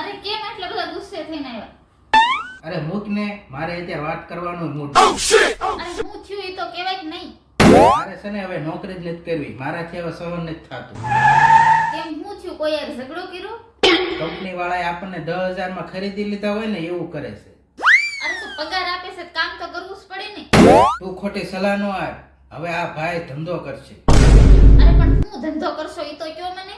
અરે કેમ એટલા બધા ગુસ્સે થઈને આવ્યા? અરે મૂક ને મારે અત્યારે વાત કરવાનો મૂડ અરે હું થયું એ તો કહેવાય જ નહીં. મારે છે ને હવે નોકરી જ નથી કરવી. મારાથી હવે સહન નથી થતું. કેમ હું થયું? કોઈ યાર ઝઘડો કર્યો? કંપની વાળાએ આપણને દસ હજારમાં ખરીદી લીધા હોય ને એવું કરે છે. અરે તો પગાર આપે છે કામ તો કરવું જ પડે ને. તું ખોટી સલાહ નો આપ. હવે આ ભાઈ ધંધો કરશે. અરે પણ હું ધંધો કરશો એ તો કયો મને?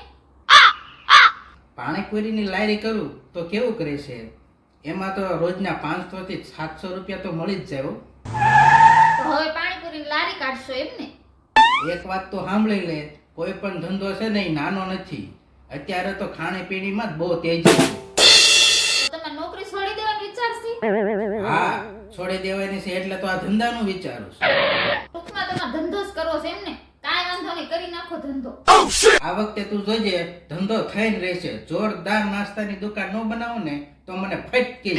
પાણીપુરીની લારી કરું તો કેવું કરે છે એમાં તો રોજના પાંચસો થી સાતસો રૂપિયા તો મળી જ જાય. તો હવે પાણીપુરીની લારી કાઢશો એમ ને? એક વાત તો સાંભળી લે કોઈ પણ ધંધો છે ને નાનો નથી. અત્યારે તો ખાણીપીણીમાં જ બહુ તેજ છે. તમે નોકરી છોડી દેવાનું વિચારશી? હા છોડી દેવાની છે એટલે તો આ ધંધાનું વિચારું છું. ટૂંકમાં તમારે ધંધો જ કરવો છે એમ ને? નહીં કરી નાખો ધંધો. આ વખતે તું જોજે ધંધો થઈને રહેશે. જોરદાર નાસ્તાની દુકાન ન બનાવું ને તો મને ફટકી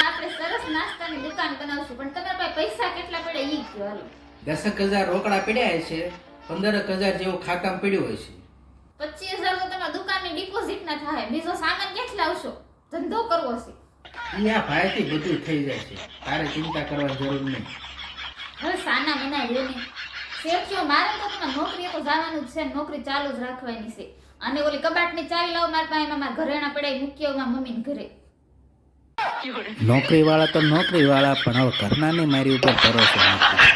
આપણે સરસ નાસ્તાની દુકાન બનાવશું પણ તમારા પાસે પૈસા કેટલા પડે ઈ કયો હાલો. દસક હજાર રોકડા પડ્યા છે પંદરક હજાર જેવું ખાતામાં પડ્યું હોય છે. પચીસ હજાર તો તમારા દુકાનની ડિપોઝિટ ના થાય. બીજો સામાન ક્યાંથી લાવશો ધંધો કરવો છે. ઈ આ ભાઈથી બધું થઈ જાય છે. તારે ચિંતા કરવાની જરૂર નહીં. હવે સાના બનાવ્યો ને. શેઠિયો મારે તો તમે નોકરીએ તો જવાનું જ છે ને નોકરી ચાલુ જ રાખવાની છે. અને ઓલી કબાટની ચાવી લાવો મારા પાસે મારા ઘરેણા પડાય મૂકી આવું મારા મમ્મીને ઘરે. નોકરી વાળા તો નોકરી વાળા પણ હવે ઘરનાને મારી ઉપર ભરોસો નથી.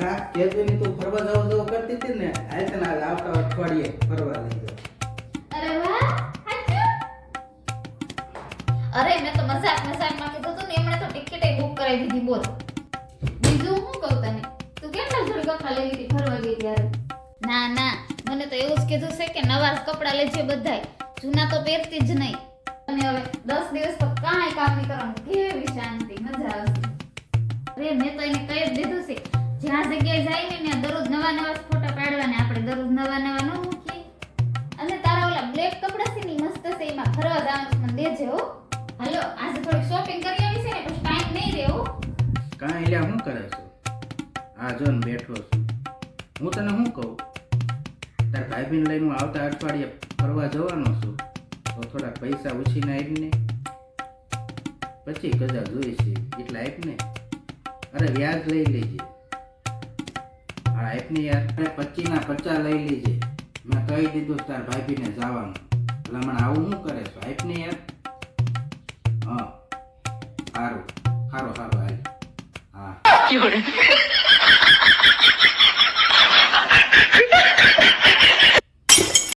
કા કેજુની તું ફરવા જાવ જાવ કરતી હતી ને? હાલ તને આવતા અઠવાડિયે ફરવા લઈ જાઉં. અરે મેં તો મજાક મજાકમાં કીધું હતું ને એમણે તો ટિકિટ બુક કરાવી દીધી બોલ. બીજું હું કહું તને? તું કેટલા જોડી લેવી હતી? ફરવા ગઈ ત્યારે. ના ના મને તો એવું જ કીધું છે કે નવા કપડા લેજે બધાય. જૂના તો પહેરતી જ નહીં. અને હવે દસ દિવસ તો કાંઈ કામ નહીં કરવાનું. કેવી શાંતિ મજા આવશે. અરે મેં તો એને કહી જ દીધું છે જ્યાં જગ્યાએ જાય ને ત્યાં દરરોજ નવા નવા ફોટા પાડવાના આપણે દરરોજ નવા નવા ન મૂકીએ. અને તારા ઓલા બ્લેક કપડા છે ને મસ્ત છે એમાં ફરવા જવાનું મને દેજે હો. હાલો, આજે થોડી શોપિંગ કરી આવી છે ને, પછી ટાઈમ નહીં રહે હો કાં એટલે હું કરે છે? આ જો ને બેઠો છું. હું તને શું કહું? તાર ભાઈબીને લઈને હું આવતા અઠવાડિયે ફરવા જવાનો છું. તો થોડા પૈસા ઉછીને આવીને. પછી ગજા જોઈ છે, એટલે આપને. અરે વ્યાજ લઈ લેજે. હા આપને યાર. પચીના પચાસ લઈ લેજે. મેં કહી દીધું તાર ભાઈ ભાઈબીને જવાનું. મને આવું શું કરે છો? આપને યાર